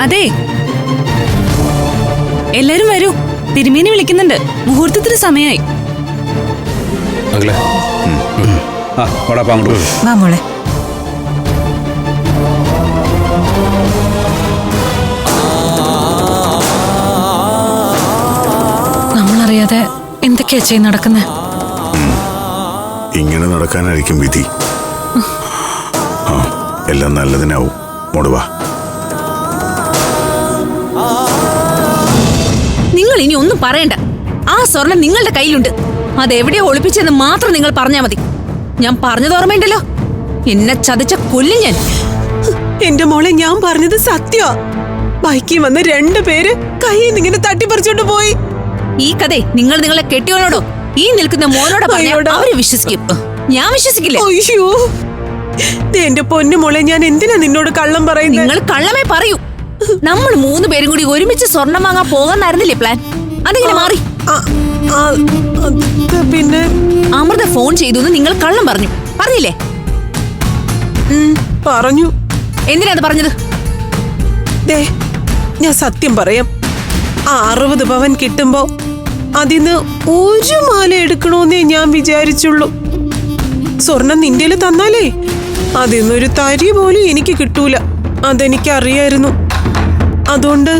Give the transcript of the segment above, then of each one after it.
അതെ. എല്ലാരും വരൂ. തിരുമേനി വിളിക്കുന്നുണ്ട്. മുഹൂർത്തത്തിന് സമയായി. വാ മോളെ. നമ്മളറിയാതെ എന്തൊക്കെയാ ചെയ്ത് നടക്കുന്നത് ഇങ്ങനെ നടക്കാനായിരിക്കും വിധി. എല്ലാം നല്ലതിനാവും. മോടുവാ ഇനി ഒന്നും പറയണ്ട. ആ സ്വർണം നിങ്ങളുടെ കയ്യിലുണ്ട്. അതെവിടെയോ ഒളിപ്പിച്ചെന്ന് മാത്രം നിങ്ങൾ പറഞ്ഞാ മതി. ഞാൻ പറഞ്ഞത് ഓർമ്മയുണ്ടല്ലോ. എന്നെ ചതിച്ച കൊല്ലി ഞാൻ. എന്റെ മോളെ ഞാൻ പറഞ്ഞത് സത്യ. ബൈക്കിൽ വന്ന രണ്ടു പേര് കയ്യിൽ നിന്ന് ഇങ്ങനെ തട്ടിപ്പറിച്ചോണ്ട് പോയി. ഈ കഥ നിങ്ങൾ നിങ്ങളെ കെട്ടിയവനോടോ ഈ നിൽക്കുന്ന മോനോട് അവർ വിശ്വസിക്കും. ഞാൻ വിശ്വസിക്കില്ല. അയ്യോ. എന്റെ പൊന്നു മോളെ ഞാൻ എന്തിനാ നിന്നോട് കള്ളം പറയുന്നത് നിങ്ങൾ കള്ളമേ പറയൂ. നമ്മൾ മൂന്ന് പേരും കൂടി ഒരുമിച്ച് സ്വർണം വാങ്ങാൻ പോകാന്നായിരുന്നില്ലേ പ്ലാൻ അതിങ്ങനെ മാറി? പിന്നെ? അമൃത ഫോൺ ചെയ്തു നിങ്ങൾ കള്ളം പറഞ്ഞു. പറഞ്ഞില്ലേ? പറഞ്ഞു. എന്തിനാണ് പറഞ്ഞത്? ഞാൻ സത്യം പറയാം. ആ അറുപത് പവൻ കിട്ടുമ്പോ അതിന്ന് ഒരു മാല എടുക്കണോന്നേ ഞാൻ വിചാരിച്ചുള്ളൂ. സ്വർണം നിന്റെ തന്നാലേ അതിന്നൊരു തരി പോലും എനിക്ക് കിട്ടൂല. അതെനിക്ക് അറിയായിരുന്നു അതുകൊണ്ട്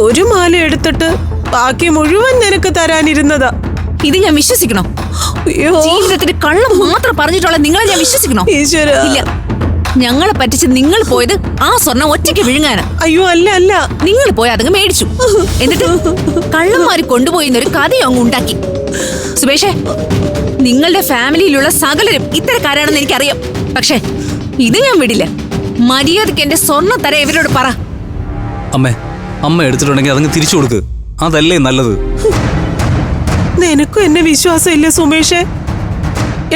ഒരു മാല എടുത്തിട്ട് ബാക്കി മുഴുവൻ നിനക്ക് തരാനിരുന്നതാ. ഇത് ഞാൻ വിശ്വസിക്കണോ? ജീവിതത്തിൽ കള്ളം മാത്രം പറഞ്ഞിട്ടുള്ള നിങ്ങളെ ഞാൻ വിശ്വസിക്കണോ? ഇല്ല. ഞങ്ങളെ പറ്റിച്ച് നിങ്ങൾ പോയത് ആ സ്വർണം ഒറ്റയ്ക്ക് വിഴുങ്ങാനാ. അയ്യോ അല്ല അല്ല. നിങ്ങൾ പോയി അതങ്ങ് മേടിച്ചു. എന്നിട്ട് കള്ളന്മാര് കൊണ്ടുപോയി എന്നൊരു കഥയും അങ്ങ് ഉണ്ടാക്കി. സുബേഷേ നിങ്ങളുടെ ഫാമിലിയിലുള്ള സകലരും ഇത്തരക്കാരാണെന്ന് എനിക്കറിയാം. പക്ഷേ ഇത് ഞാൻ വിടില്ല. മര്യാദയ്ക്ക് എന്റെ സ്വർണം തര ഇവരോട് പറ. അമ്മേ അമ്മ എടുത്തിട്ടുണ്ടെങ്കിൽ അതങ്ങ് തിരിച്ചു കൊടുക്ക്. അതല്ലേ നല്ലത്. നിനക്കും എന്നെ വിശ്വാസമില്ലേ സുമേഷേ.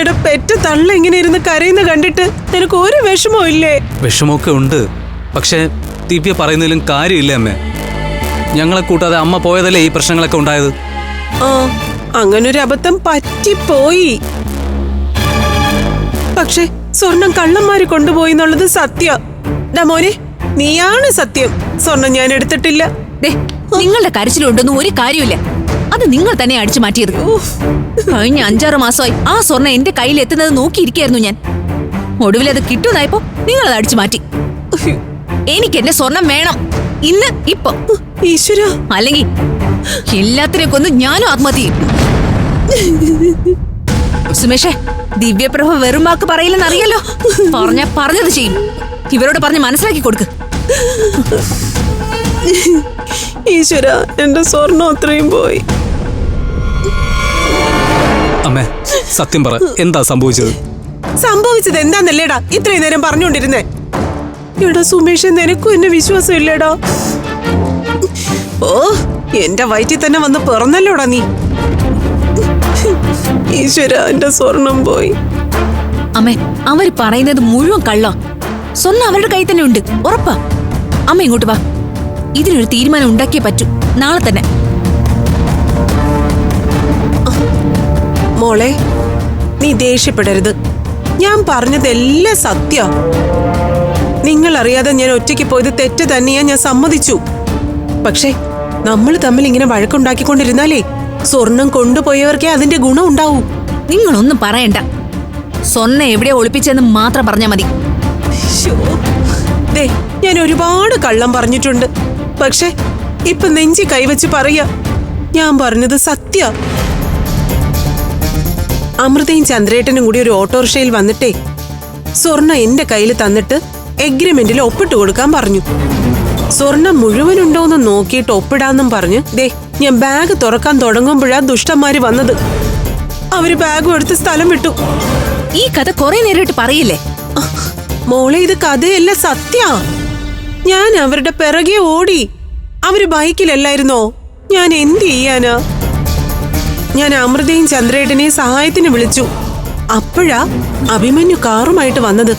എടാ പെറ്റ തള്ള ഇങ്ങനെ ഇരുന്ന് കരയുന്ന കണ്ടിട്ട് നിനക്ക് ഒരു വിഷമോ ഇല്ലേ? വിഷമമൊക്കെ ഉണ്ട്. പക്ഷേ ദിവ്യ പറയുന്നതിലും കാര്യമില്ല അമ്മേ. ഞങ്ങളെ കൂട്ടാതെ അമ്മ പോയതല്ലേ ഈ പ്രശ്നങ്ങളൊക്കെ ഉണ്ടായത്? ആ അങ്ങനൊരു അബദ്ധം പറ്റിപ്പോയി. പക്ഷെ സ്വർണം കള്ളന്മാര് കൊണ്ടുപോയി എന്നുള്ളത് സത്യം. ഡമോനെ നീയാണ് സത്യം. സ്വർണം ഞാൻ എടുത്തിട്ടില്ല. നിങ്ങളുടെ കരച്ചിലുണ്ടെന്നും ഒരു കാര്യമില്ല അത് നിങ്ങൾ തന്നെ അടിച്ചു മാറ്റിയത്. കഴിഞ്ഞ അഞ്ചാറ് മാസമായി ആ സ്വർണം എന്റെ കയ്യിൽ എത്തുന്നത് നോക്കിയിരിക്കായിരുന്നു ഞാൻ. ഒടുവിൽ അത് കിട്ടുന്നതായപ്പോ നിങ്ങൾ അത് അടിച്ചു മാറ്റി. എനിക്ക് എന്റെ സ്വർണം വേണം. ഇന്ന് ഇപ്പൊ. ഈശ്വര. അല്ലെങ്കിൽ എല്ലാത്തിനെയും കൊന്ന് ഞാനും ആത്മഹത്യ ചെയ്യും. സുമേഷേ ദിവ്യപ്രഭ വെറും വാക്ക് പറയില്ലെന്നറിയല്ലോ പറഞ്ഞ പറഞ്ഞത് ചെയ്യും. ഇവരോട് പറഞ്ഞ് മനസ്സിലാക്കി കൊടുക്ക്. ഈശ്വര എന്റെ സ്വർണം അത്രയും പോയി. അമ്മേ സത്യം പറ എന്താ സംഭവിച്ചത്? സംഭവിച്ചത് എന്താന്നല്ലേടാ? ഇത്രയും നേരം പറഞ്ഞുകൊണ്ടിരുന്നേ. എടാ സുമേഷ് നിനക്കും എന്നെ വിശ്വാസം ഇല്ലേടാ ഓ എന്റെ വയറ്റിൽ തന്നെ വന്ന് പിറന്നല്ലോടാ നീ. ഈശ്വര എന്റെ സ്വർണം പോയി. അമ്മേ അവർ പറയുന്നത് മുഴുവൻ കള്ള. സ്വർണം അവരുടെ കയ്യിൽ തന്നെ ഉണ്ട് ഉറപ്പാ. അമ്മ ഇങ്ങോട്ട് വാ. ഇതിനൊരു തീരുമാനം ഉണ്ടാക്കിയേ പറ്റൂ. നാളെ തന്നെ. മോളെ നീ ദേഷ്യപ്പെടരുത്. ഞാൻ പറഞ്ഞതെല്ലാം സത്യ. നിങ്ങൾ അറിയാതെ ഞാൻ ഒറ്റയ്ക്ക് പോയത് തെറ്റ് തന്നെയാ ഞാൻ സമ്മതിച്ചു. പക്ഷേ നമ്മൾ തമ്മിൽ ഇങ്ങനെ വഴക്കുണ്ടാക്കിക്കൊണ്ടിരുന്നാലേ സ്വർണം കൊണ്ടുപോയവർക്കേ അതിന്റെ ഗുണം ഉണ്ടാവൂ. നിങ്ങളൊന്നും പറയണ്ട. സ്വർണ എവിടെ ഒളിപ്പിച്ചെന്ന് മാത്രം പറഞ്ഞാ മതി. ഞാൻ ഒരുപാട് കള്ളം പറഞ്ഞിട്ടുണ്ട്. പക്ഷേ ഇപ്പൊ നെഞ്ചി കൈവച്ച് പറയാ ഞാൻ പറഞ്ഞത് സത്യ. അമൃതയും ചന്ദ്രേട്ടനും കൂടി ഒരു ഓട്ടോറിക്ഷയിൽ വന്നിട്ടേ സ്വർണ എന്റെ കയ്യിൽ തന്നിട്ട് എഗ്രിമെന്റിൽ ഒപ്പിട്ട് കൊടുക്കാൻ പറഞ്ഞു. സ്വർണം മുഴുവനുണ്ടോന്ന് നോക്കിയിട്ട് ഒപ്പിടാന്നും പറഞ്ഞ് ദേ ഞാൻ ബാഗ് തുറക്കാൻ തുടങ്ങുമ്പോഴാ ദുഷ്ടന്മാര് വന്നത്. അവർ ബാഗും എടുത്ത് സ്ഥലം വിട്ടു. ഈ കഥ കുറെ നേരിട്ട് പറയില്ലേ? മോളെ ഇത് കഥയല്ല സത്യ. ഞാൻ അവരുടെ പിറകെ ഓടി അവർ ബൈക്കിലല്ലായിരുന്നോ? ഞാൻ എന്ത് ചെയ്യാനാ? ഞാൻ അമൃതയും ചന്ദ്രേട്ടനെയും സഹായത്തിന് വിളിച്ചു. അപ്പോഴാ അഭിമന്യു കാറുമായിട്ട് വന്നത്.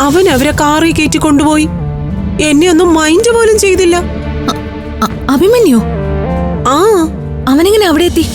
അവൻ അവരെ കാറിൽ കയറ്റി കൊണ്ടുപോയി. എന്നെ ഒന്നും മൈൻഡ് പോലും ചെയ്തില്ല. അഭിമന്യു? ആ. അവനെങ്ങനെ അവിടെ എത്തി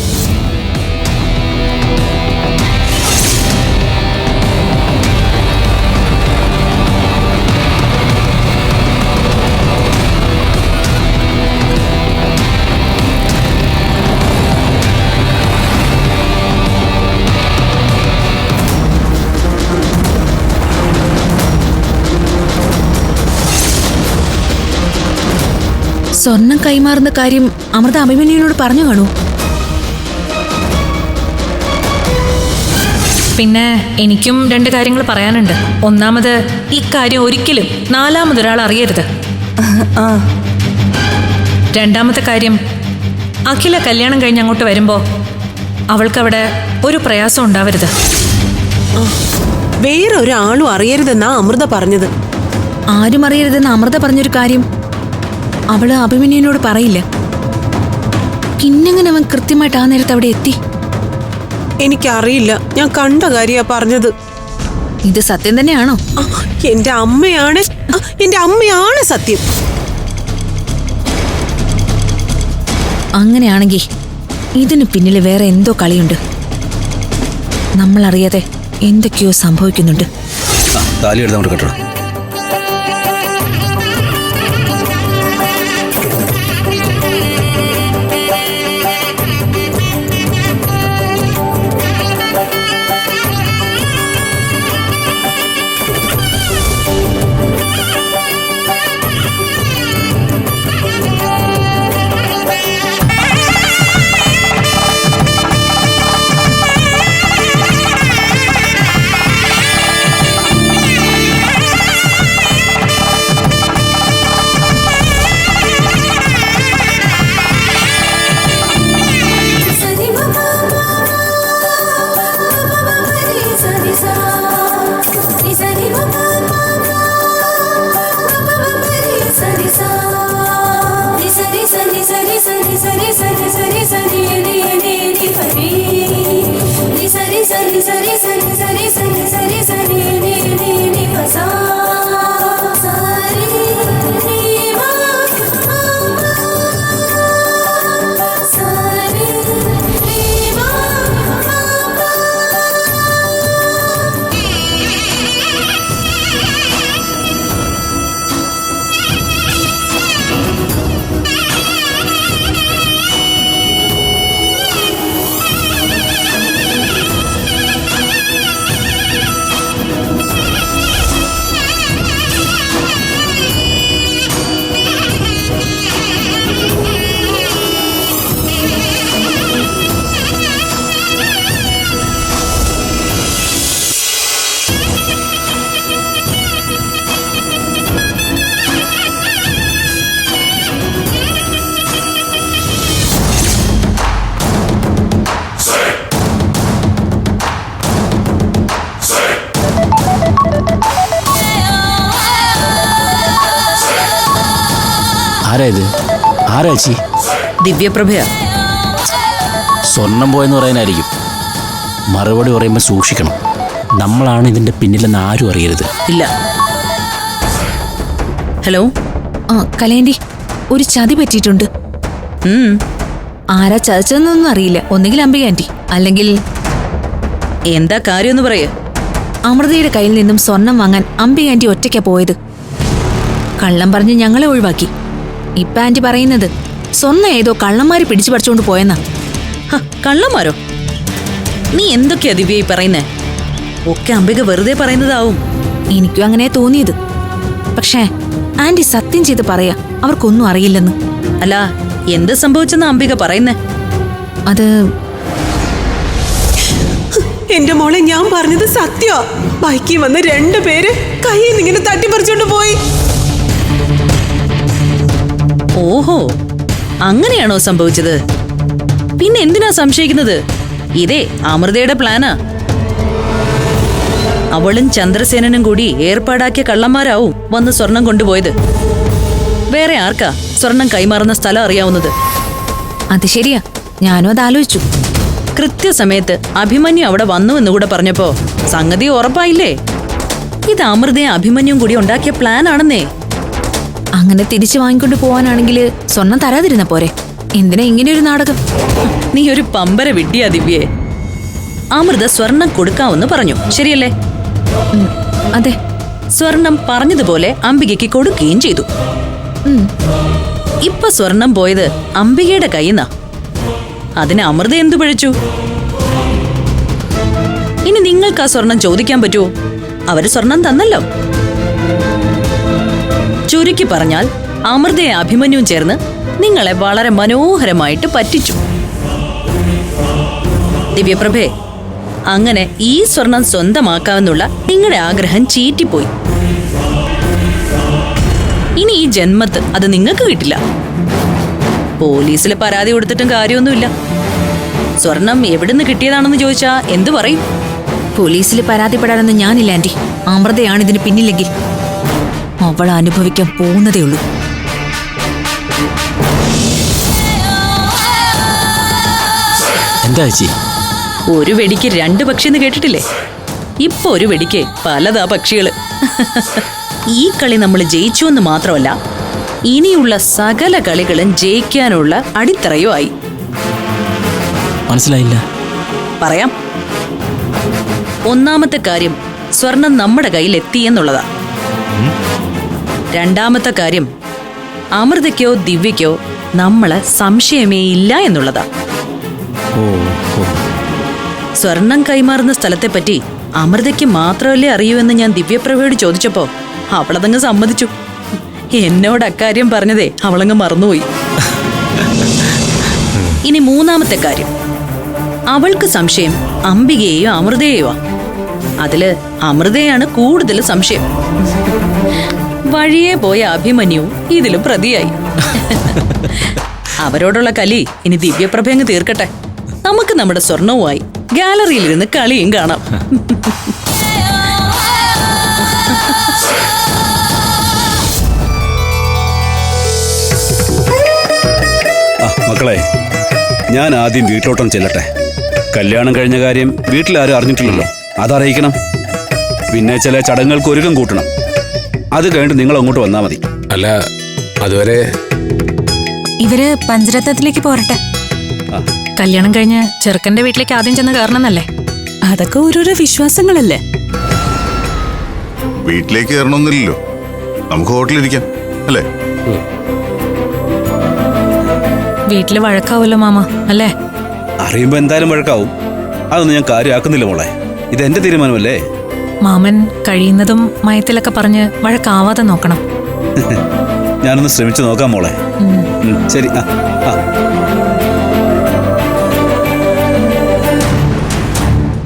സ്വർണം കൈമാറുന്ന കാര്യം അമൃത അഭിമന്യുവിനോട് പറഞ്ഞു കാണൂ. പിന്നെ എനിക്കും രണ്ട് കാര്യങ്ങൾ പറയാനുണ്ട്. ഒന്നാമത് ഈ കാര്യം ഒരിക്കലും നാലാമതൊരാൾ അറിയരുത്. രണ്ടാമത്തെ കാര്യം അഖില കല്യാണം കഴിഞ്ഞ് അങ്ങോട്ട് വരുമ്പോ അവൾക്കവിടെ ഒരു പ്രയാസം ഉണ്ടാവരുത്. വേറെ ഒരാളും അറിയരുതെന്നാ അമൃത പറഞ്ഞത്. ആരും അറിയരുതെന്ന് അമൃത പറഞ്ഞൊരു കാര്യം അവൾ അഭിമന്യുവിനോട് പറയില്ല. പിന്നെങ്ങനെ അവൻ കൃത്യമായിട്ട് ആ നേരത്ത് അവിടെ എത്തി? എനിക്കറിയില്ല. ഞാൻ കണ്ട കാര്യാ പറഞ്ഞത്. ഇത് സത്യം തന്നെയാണോ? എന്റെ അമ്മയാണ് എന്റെ അമ്മയാണ് സത്യം. അങ്ങനെയാണെങ്കിൽ ഇതിന് പിന്നിൽ വേറെ എന്തോ കളിയുണ്ട്. നമ്മളറിയാതെ എന്തൊക്കെയോ സംഭവിക്കുന്നുണ്ട്. താലി എടുത്താൽ കെട്ടണം. ആരാ ഇത്? ആരാ ചേച്ചി? ദിവ്യപ്രഭയാ. സ്വർണം പോയെന്ന് പറയാനായിരിക്കും. മറുപടി പറയുമ്പോൾ സൂക്ഷിക്കണം. നമ്മളാണ് ഇതിന്റെ പിന്നിലെന്ന് ആരും അറിയരുത്. ഇല്ല. ഹലോ? ആ കലേണ്ടി ഒരു ചതി പറ്റിയിട്ടുണ്ട്. ഉം. ആരാ ചതിച്ചതെന്നൊന്നും അറിയില്ല. ഒന്നുകിൽ അംബിക ആന്റി അല്ലെങ്കിൽ എന്താ കാര്യമെന്ന് പറയ. അമൃതയുടെ കയ്യിൽ നിന്നും സ്വർണം വാങ്ങാൻ അംബിക ആന്റി ഒറ്റയ്ക്കാ പോയത്. കള്ളം പറഞ്ഞ് ഞങ്ങളെ ഒഴിവാക്കി. ഇപ്പൊ ആന്റി പറയുന്നത് സ്വന്തം ഏതോ കള്ളന്മാര് പിടിച്ചു പറിച്ചുകൊണ്ട് പോയെന്നാ. കള്ളന്മാരോ? നീ എന്തൊക്കെയാ ദിവ്യ ഈ പറയുന്നേ? ഒക്കെ അംബിക വെറുതെ പറയുന്നതാവും. എനിക്കും അങ്ങനെ തോന്നിയത്. പക്ഷേ ആന്റി സത്യം ചെയ്ത് പറയാ അവർക്കൊന്നും അറിയില്ലെന്ന്. അല്ല എന്ത് സംഭവിച്ചെന്ന് അംബിക പറയുന്നേ? അത് എന്റെ മോളെ ഞാൻ പറഞ്ഞത് സത്യ. ബൈക്കിൽ വന്ന രണ്ടുപേര് കയ്യിൽ നിന്ന് ഇങ്ങനെ അങ്ങനെയാണോ സംഭവിച്ചത്? പിന്നെ എന്തിനാ സംശയിക്കുന്നത്? ഇതേ അമൃതയുടെ പ്ലാനാ. അവളും ചന്ദ്രസേനനും കൂടി ഏർപ്പാടാക്കിയ കള്ളന്മാരാവും വന്ന് സ്വർണം കൊണ്ടുപോയത്. വേറെ ആർക്കാ സ്വർണം കൈമാറുന്ന സ്ഥലം അറിയാവുന്നത്? അത് ശരിയാ. ഞാനും അത് ആലോചിച്ചു. കൃത്യസമയത്ത് അഭിമന്യു അവിടെ വന്നു എന്നുകൂടെ പറഞ്ഞപ്പോ സംഗതി ഉറപ്പായില്ലേ? ഇത് അമൃതയും അഭിമന്യും കൂടി ഉണ്ടാക്കിയ പ്ലാൻ ആണെന്നേ. അങ്ങനെ തിരിച്ചു വാങ്ങിക്കൊണ്ട് പോവാനാണെങ്കിൽ സ്വർണം തരാതിരുന്ന പോരെ. എന്തിനാ ഇങ്ങനെ ഒരു നാടകം? നീ ഒരു പമ്പര വിട്ടിയാ ദിവ്യേ. അമൃത സ്വർണം കൊടുക്കാമെന്ന് പറഞ്ഞു. ശരിയല്ലേ? അതെ. സ്വർണം പറഞ്ഞതുപോലെ അംബികയ്ക്ക് കൊടുക്കുകയും ചെയ്തു. ഇപ്പൊ സ്വർണം പോയത് അംബികയുടെ കയ്യിന്നാ. അതിന് അമൃത എന്തു പിഴച്ചു? ഇനി നിങ്ങൾക്ക് ആ സ്വർണം ചോദിക്കാൻ പറ്റുമോ അവർ സ്വർണം തന്നല്ലോ. ചുരുക്കി പറഞ്ഞാൽ അമൃതയെ അഭിമന്യും ചേർന്ന് നിങ്ങളെ വളരെ മനോഹരമായിട്ട് പറ്റിച്ചു. ദിവ്യപ്രഭേ അങ്ങനെ ഈ സ്വർണം സ്വന്തമാക്കാമെന്നുള്ള നിങ്ങളുടെ ആഗ്രഹം ചീറ്റിപ്പോയി. ഇനി ഈ ജന്മത്ത് അത് നിങ്ങൾക്ക് കിട്ടില്ല. പോലീസിൽ പരാതി കൊടുത്തിട്ടും കാര്യമൊന്നുമില്ല. സ്വർണം എവിടുന്ന് കിട്ടിയതാണെന്ന് ചോദിച്ചാ എന്തു പറയും? പോലീസിൽ പരാതിപ്പെടാനൊന്നും ഞാനില്ല ആന്റി. അമൃതയാണ് ഇതിന് പിന്നിലെങ്കിൽ. അവൾ അനുഭവിക്കാൻ പോകുന്നതേ ഉള്ളൂ. എന്താ ചേച്ചി? ഒരു വെടിക്ക് രണ്ട് പക്ഷി എന്ന് കേട്ടിട്ടില്ലേ? ഇപ്പൊ ഒരു വെടിക്ക് പലതാ പക്ഷികൾ. ഈ കളി നമ്മൾ ജയിച്ചു എന്ന് മാത്രമല്ല ഇനിയുള്ള സകല കളികളും ജയിക്കാനുള്ള അടിത്തറയുമായി. മനസ്സിലായില്ല. പറയാം. ഒന്നാമത്തെ കാര്യം സ്വർണം നമ്മുടെ കയ്യിൽ എത്തി എന്നുള്ളതാ രണ്ടാമത്തെ കാര്യം അമൃതയ്ക്കോ ദിവ്യയ്ക്കോ നമ്മൾ സംശയമേ ഇല്ല എന്നുള്ളതാ. സ്വർണം കൈമാറുന്ന സ്ഥലത്തെപ്പറ്റി അമൃതയ്ക്ക് മാത്രമല്ലേ അറിയൂ എന്ന് ഞാൻ ദിവ്യപ്രഭയോട് ചോദിച്ചപ്പോ അവളതങ്ങ് സമ്മതിച്ചു. എന്നോട് അക്കാര്യം പറഞ്ഞതേ അവളങ്ങ് മറന്നുപോയി. ഇനി മൂന്നാമത്തെ കാര്യം അവൾക്ക് സംശയം അംബികയെയോ അമൃതയെയോ അതിൽ അമൃതയാണ് കൂടുതൽ സംശയം. വഴിയെ പോയ അഭിമന്യു ഇതിലും പ്രതിയായി. അവരോടുള്ള കലി ഇനി ദിവ്യപ്രഭ അങ്ങ് തീർക്കട്ടെ. നമുക്ക് നമ്മുടെ സ്വർണവുമായി ഗാലറിയിൽ ഇരുന്ന് കളിയും കാണാം. മക്കളെ ഞാൻ ആദ്യം വീട്ടിലോട്ടം ചെല്ലട്ടെ. കല്യാണം കഴിഞ്ഞ കാര്യം വീട്ടിലാരും അറിഞ്ഞിട്ടില്ലല്ലോ. അതറിയിക്കണം. പിന്നെ ചില ചടങ്ങുകൾക്ക് ഒരുക്കം കൂട്ടണം. അത് കഴിഞ്ഞിട്ട് നിങ്ങൾ അങ്ങോട്ട് വന്നാൽ മതി. അല്ല അതുവരെ ഇവർ പഞ്ചരത്നത്തിലേക്ക് പോരട്ടെ. കല്യാണം കഴിഞ്ഞ് ചെറുക്കന്റെ വീട്ടിലേക്ക് ആദ്യം ചെന്ന് കയറണമെന്നല്ലേ? അതൊക്കെ ഓരോരോ വിശ്വാസങ്ങളല്ലേ? വീട്ടിലേക്ക് കയറണമെന്നില്ലല്ലോ. നമുക്ക് ഹോട്ടലിരിക്കാം അല്ലേ? വീട്ടിൽ വഴക്കാവല്ലോ മാമ അല്ലേ? അറിയുമ്പോ എന്തായാലും വഴക്കാവും. അതൊന്നും ഞാൻ കാര്യമാക്കുന്നില്ല മോളെ. ഇത് എന്റെ തീരുമാനമല്ലേ? മാമൻ കഴിയുന്നതും മയത്തിലൊക്കെ പറഞ്ഞ് വഴക്കാവാതെ നോക്കണം. ഞാനൊന്ന് ശ്രമിച്ചു നോക്കാം മോളെ. ശരി. ആ ആ.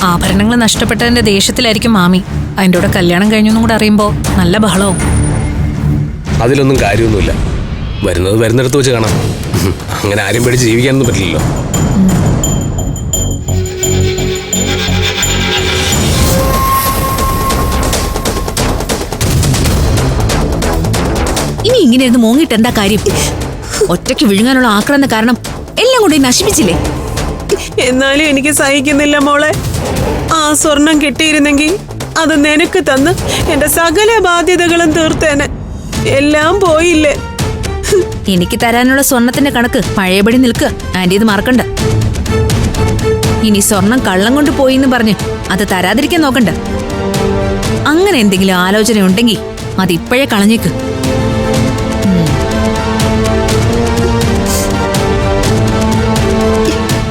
ആഭരണങ്ങൾ നഷ്ടപ്പെട്ടതിന്റെ ദേഷ്യത്തിലായിരിക്കും മാമി. അതിന്റെ കൂടെ കല്യാണം കഴിഞ്ഞൊന്നും കൂടെ അറിയുമ്പോൾ നല്ല ബഹളവും. അതിലൊന്നും കാര്യമൊന്നുമില്ല. വരുന്നത് വരുന്നിടത്ത് വെച്ച് കാണാം. അങ്ങനെ ആരും പേടിച്ച് ജീവിക്കാനൊന്നും പറ്റില്ലല്ലോ. ഇങ്ങനെ ഇരുന്ന് മോങ്ങിട്ട് എന്താ കാര്യം? ഒറ്റയ്ക്ക് വിഴുങ്ങാനുള്ള ആക്രാന്ത കാരണം എല്ലാം കൂടി നശിപ്പിച്ചില്ലേ? എന്നാലും എനിക്ക് സഹിക്കുന്നില്ല മോളെ. ആ സ്വർണം കിട്ടിയിരുന്നെങ്കിൽ അത് നിനക്ക് തന്ന് എന്റെ സകല ബാധ്യതകളും തീർത്തേനെ. എല്ലാം പോയില്ലേ? എനിക്ക് തരാനുള്ള സ്വർണത്തിന്റെ കണക്ക് പഴയപടി നിൽക്കുക ആന്റി ഇത് മറക്കണ്ട. ഇനി സ്വർണം കള്ളം കൊണ്ട് പോയി എന്ന് പറഞ്ഞ് അത് തരാതിരിക്കാൻ നോക്കണ്ട. അങ്ങനെ എന്തെങ്കിലും ആലോചന ഉണ്ടെങ്കിൽ അത് ഇപ്പോഴേ കളഞ്ഞേക്ക്.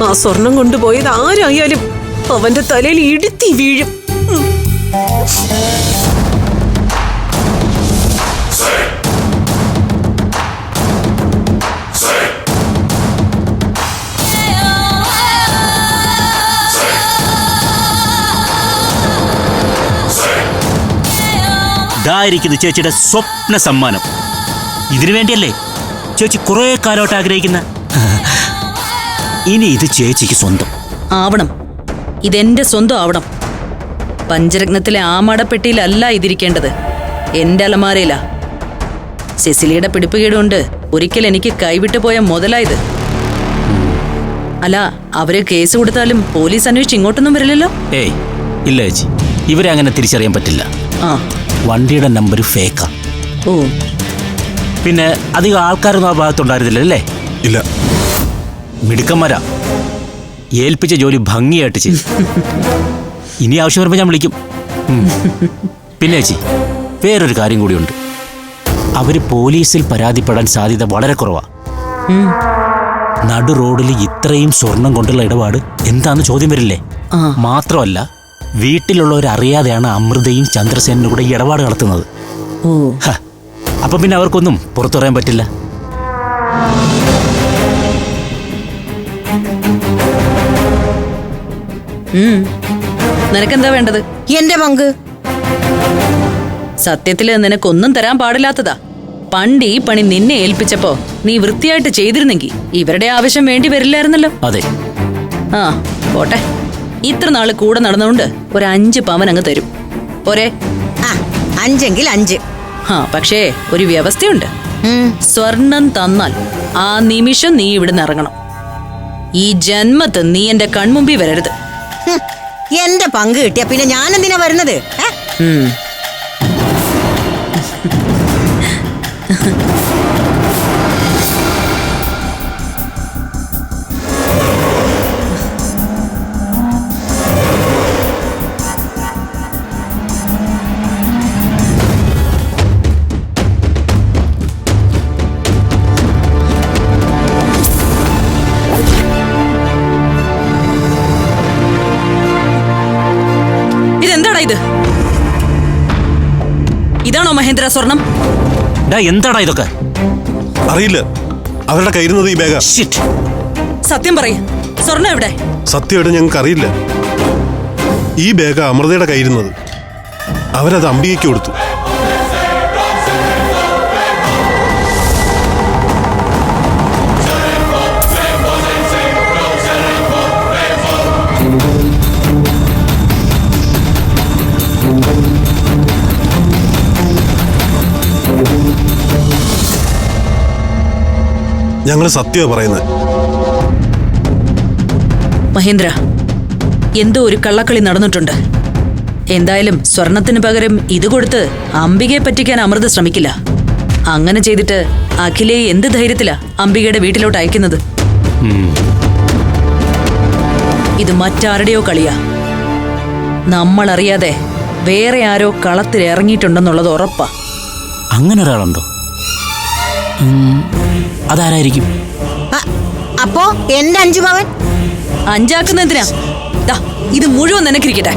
ആ സ്വർണം കൊണ്ടുപോയത് ആരായാലും അവന്റെ തലയിൽ ഇടുത്തി വീഴും. ഇതായിരിക്കുന്നു ചേച്ചിയുടെ സ്വപ്ന സമ്മാനം ഇതിനു വേണ്ടിയല്ലേ ചേച്ചി കുറേ കാലമായിട്ട് ആഗ്രഹിക്കുന്ന? ഇനി ഇത് ചേച്ചിക്ക് സ്വന്തം. ആവണം. ഇതെന്റെ സ്വന്തം ആവണം. പഞ്ചരത്നത്തിലെ ആമാടപ്പെട്ടിയിലല്ല ഇതിരിക്കേണ്ടത്. എന്റെ അലമാരയിലാ. സെസിലിയുടെ പിടിപ്പുകേടുകൊണ്ട് ഒരിക്കൽ എനിക്ക് കൈവിട്ടു പോയ മുതലായത് അല്ല അവർ കേസ് കൊടുത്താലും പോലീസ് അന്വേഷിച്ച് ഇങ്ങോട്ടൊന്നും വരില്ലല്ലോ? ഏയ് ഇല്ല ചേച്ചി. ഇവരെ അങ്ങനെ തിരിച്ചറിയാൻ പറ്റില്ല. ആ. വണ്ടിയുടെ നമ്പർ ഫേക്കാ. ഓ. പിന്നെ അധികം ആൾക്കാരൊന്നും ആ ഭാഗത്തുണ്ടായിരുന്നില്ല അല്ലേ ഇല്ല. മിടുക്കന്മാരാ. ഏൽപ്പിച്ച ജോലി ഭംഗിയായിട്ട് ചെയ്തു ഇനി ആവശ്യം വരുമ്പോൾ ഞാൻ വിളിക്കും. പിന്നെ ചേച്ചി വേറൊരു കാര്യം കൂടിയുണ്ട്. അവർ പോലീസിൽ പരാതിപ്പെടാൻ സാധ്യത വളരെ കുറവാണ് നടു റോഡിൽ ഇത്രയും സ്വർണം കൊണ്ടുള്ള ഇടപാട് എന്താന്ന് ചോദ്യം വരില്ലേ? മാത്രമല്ല വീട്ടിലുള്ളവർ അറിയാതെയാണ് അമൃതയും ചന്ദ്രസേനും കൂടെ ഈ ഇടപാട് നടത്തുന്നത്. അപ്പൊ പിന്നെ അവർക്കൊന്നും പുറത്തു പറയാൻ പറ്റില്ല. നിനക്കെന്താ വേണ്ടത്? എന്റെ പങ്ക്. സത്യത്തിൽ നിനക്കൊന്നും തരാൻ പാടില്ലാത്തതാ. പണ്ട് ഈ പണി നിന്നെ ഏൽപ്പിച്ചപ്പോ നീ വൃത്തിയായിട്ട് ചെയ്തിരുന്നെങ്കിൽ ഇവരുടെ ആവശ്യം വേണ്ടി വരില്ലായിരുന്നല്ലോ. അതെ. ആ പോട്ടെ. ഇത്ര നാൾ കൂടെ നടന്നുകൊണ്ട് ഒരു അഞ്ച് പവൻ അങ്ങ് തരും. ഒരേ ആ അഞ്ചെങ്കിൽ അഞ്ച്. ആ പക്ഷേ ഒരു വ്യവസ്ഥയുണ്ട്. സ്വർണം തന്നാൽ ആ നിമിഷം നീ ഇവിടുന്ന് ഇറങ്ങണം. ഈ ജന്മത്ത് നീ എന്റെ കൺമുമ്പിൽ വരരുത്. എന്റെ പങ്ക് കിട്ടിയ പിന്നെ ഞാൻ എന്തിനാ വരുന്നത് ഏ? മഹേന്ദ്ര സ്വർണം? ഡാ എന്താടാ ഇതൊക്കെ? അറിയില്ല. അവരുടെ കയ്യിരുന്നത് ഈ ബാഗാ. ഷിറ്റ് സത്യം പറയ. സ്വർണം എവിടെ? സത്യം സത്യമായിട്ട് ഞങ്ങൾക്ക് അറിയില്ല. ഈ ബാഗ് അമൃതയുടെ കയ്യിരുന്നത് അവരത് അംബികയ്ക്ക് കൊടുത്തു. ഞങ്ങൾ സത്യമാണ് പറയുന്നത് മഹേന്ദ്ര എന്തോ ഒരു കള്ളക്കളി നടന്നിട്ടുണ്ട്. എന്തായാലും സ്വർണത്തിന് പകരം ഇത് കൊടുത്ത് അംബികയെ പറ്റിക്കാൻ അമൃത ശ്രമിക്കില്ല. അങ്ങനെ ചെയ്തിട്ട് അഖിലയെ എന്ത് ധൈര്യത്തിലാ അംബികയുടെ വീട്ടിലോട്ട് അയക്കുന്നത്? ഇത് മറ്റാരുടെയോ കളിയാ. നമ്മളറിയാതെ വേറെ ആരോ കളത്തിൽ ഇറങ്ങിയിട്ടുണ്ടെന്നുള്ളത് ഉറപ്പാ. അങ്ങനെ ഒരാളുണ്ടോ അതാരായിരിക്കും? അപ്പോ എന്റെ അഞ്ചു പവൻ അഞ്ചാക്കുന്ന എന്തിനാ ദാ ഇത് മുഴുവൻ നിനക്കിരിക്കട്ടെ.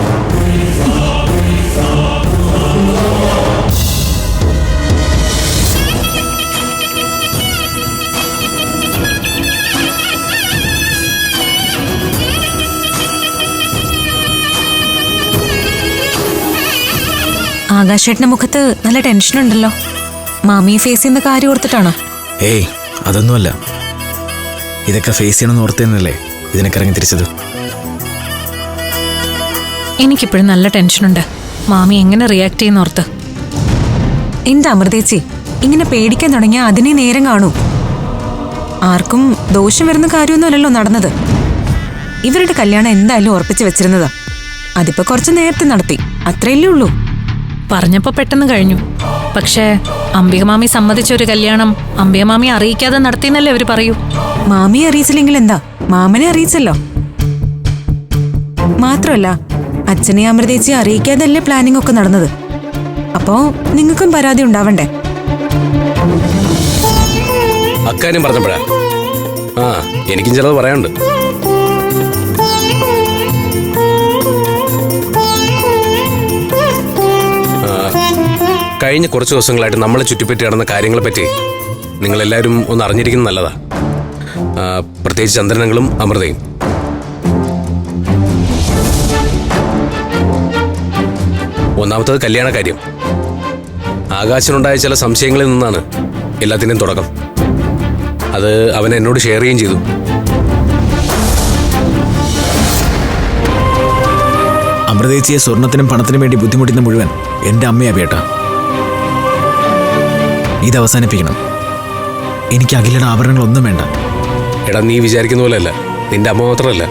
ആകാശേട്ടന്റെ മുഖത്ത് നല്ല ടെൻഷൻ ഉണ്ടല്ലോ. മാമിയെ ഫേസ് ചെയ്യുന്ന കാര്യം ഓർത്തിട്ടാണോ? ഏയ് അതൊന്നുമല്ല. ഇതൊക്കെ ഫേസ് ചെയ്യണമെന്ന് ഓർത്തേന്നല്ലേ ഇതിനൊക്കെ ഇറങ്ങി തിരിച്ചത്? എനിക്കിപ്പോഴും നല്ല ടെൻഷനുണ്ട്. മാമി എങ്ങനെ റിയാക്ട് ചെയ്യുന്ന ഓർത്ത്. എന്താ അമൃതേച്ചി? ഇങ്ങനെ പേടിക്കാൻ തുടങ്ങിയാൽ അതിനെ നേരം കാണൂ. ആർക്കും ദോഷം വരുന്ന കാര്യമൊന്നുമല്ലല്ലോ നടന്നത്. ഇവരുടെ കല്യാണം എന്തായാലും ഉറപ്പിച്ചു വെച്ചിരുന്നത്. അതിപ്പോ കുറച്ച് നേരത്തെ നടത്തി. അത്രയല്ലേ ഉള്ളൂ. പറഞ്ഞപ്പോ പെട്ടെന്ന് കഴിഞ്ഞു. പക്ഷേ അംബിക മാമി സമ്മതിച്ച ഒരു കല്യാണം അംബിക മാമി അറിയിക്കാതെ നടത്തിയെന്നല്ലേ അവർ പറയൂ. മാമിയെ അറിയിച്ചില്ലെങ്കിൽ എന്താ? മാമനെ അറിയിച്ചല്ലോ. മാത്രമല്ല അച്ഛനെ അമൃതേച്ചി അറിയിക്കാതല്ലേ പ്ലാനിംഗ് ഒക്കെ നടന്നത്. അപ്പോ നിങ്ങൾക്കും പരാതി ഉണ്ടാവണ്ടേ? അക്കാര്യം പറഞ്ഞപ്പോഴാ. ആ എനിക്കും ചിലത് പറയാനുണ്ട്. കഴിഞ്ഞ കുറച്ച് ദിവസങ്ങളായിട്ട് നമ്മളെ ചുറ്റിപ്പറ്റി നടന്ന കാര്യങ്ങളെ കാര്യങ്ങളെപ്പറ്റി നിങ്ങളെല്ലാവരും ഒന്ന് അറിഞ്ഞിരിക്കുന്നത് നല്ലതാ. പ്രത്യേകിച്ച് ചന്ദ്രനങ്ങളും അമൃതയും. ഒന്നാമത്തത് കല്യാണ കാര്യം. ആകാശനുണ്ടായ ചില സംശയങ്ങളിൽ നിന്നാണ് എല്ലാത്തിന്റെയും തുടക്കം. അത് അവൻ എന്നോട് ഷെയർ ചെയ്യുകയും ചെയ്തു. അമൃതേച്ചിയെ സ്വർണത്തിനും പണത്തിനും വേണ്ടി ബുദ്ധിമുട്ടുന്ന മുഴുവൻ എന്റെ അമ്മയാ പേട്ട ഇത് അവസാനിപ്പിക്കണം. എനിക്ക് അഖിലയുടെ ആഭരണങ്ങളൊന്നും വേണ്ട. എടാ നീ വിചാരിക്കുന്ന പോലെയല്ല. നിന്റെ അമ്മ മാത്രമല്ല.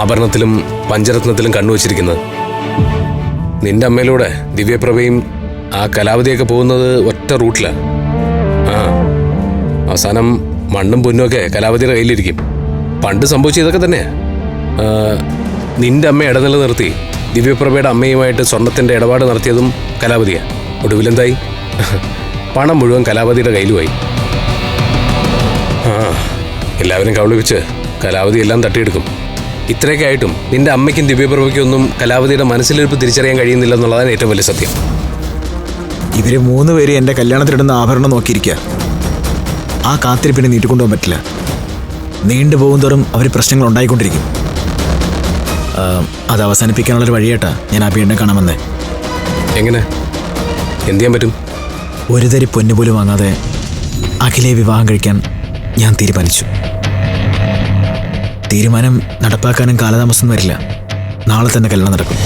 ആഭരണത്തിലും പഞ്ചരത്നത്തിലും കണ്ണുവച്ചിരിക്കുന്നത് നിന്റെ അമ്മയിലൂടെ ദിവ്യപ്രഭയും ആ കലാവതിയൊക്കെ പോകുന്നത് ഒറ്റ റൂട്ടിലാണ് ആ അവസാനം മണ്ണും പൊന്നും ഒക്കെ കലാവതിയുടെ കയ്യിലിരിക്കും. പണ്ട് സംഭവിച്ച ഇതൊക്കെ തന്നെ നിന്റെ അമ്മ ഇടനില നിർത്തി ദിവ്യപ്രഭയുടെ അമ്മയുമായിട്ട് സ്വർണത്തിന്റെ ഇടപാട് നടത്തിയതും കലാവതിയാണ് ഒടുവിലെന്തായി? പണം മുഴുവൻ കലാപതിയുടെ കയ്യിലുമായി. ആ എല്ലാവരും കവളിപ്പിച്ച് കലാവതി എല്ലാം തട്ടിയെടുക്കും. ഇത്രയൊക്കെ ആയിട്ടും നിന്റെ അമ്മയ്ക്കും ദിവ്യപ്രഭയ്ക്കും ഒന്നും കലാവതിയുടെ മനസ്സിലിരിപ്പ് തിരിച്ചറിയാൻ കഴിയുന്നില്ല എന്നുള്ളതാണ് ഏറ്റവും വലിയ സത്യം. ഇവർ മൂന്ന് പേര് എന്റെ കല്യാണത്തിനിടുന്ന ആഭരണം നോക്കിയിരിക്കുക ആ കാത്തിരിപ്പിനെ നീട്ടിക്കൊണ്ടുപോകാൻ പറ്റില്ല. നീണ്ടുപോകും തോറും അവർ പ്രശ്നങ്ങൾ ഉണ്ടായിക്കൊണ്ടിരിക്കും. അത് അവസാനിപ്പിക്കാനുള്ളൊരു വഴിയേട്ടാ ഞാൻ ആ പീഡിനെ കാണാമെന്നേ എങ്ങനെ? എന്ത് ചെയ്യാൻ പറ്റും? ഒരു തരി പൊന്നു പോലും വാങ്ങാതെ അഖിലെ വിവാഹം കഴിക്കാൻ ഞാൻ തീരുമാനിച്ചു. തീരുമാനം നടപ്പാക്കാനും കാലതാമസം വരില്ല. നാളെ തന്നെ കല്യാണം നടക്കും.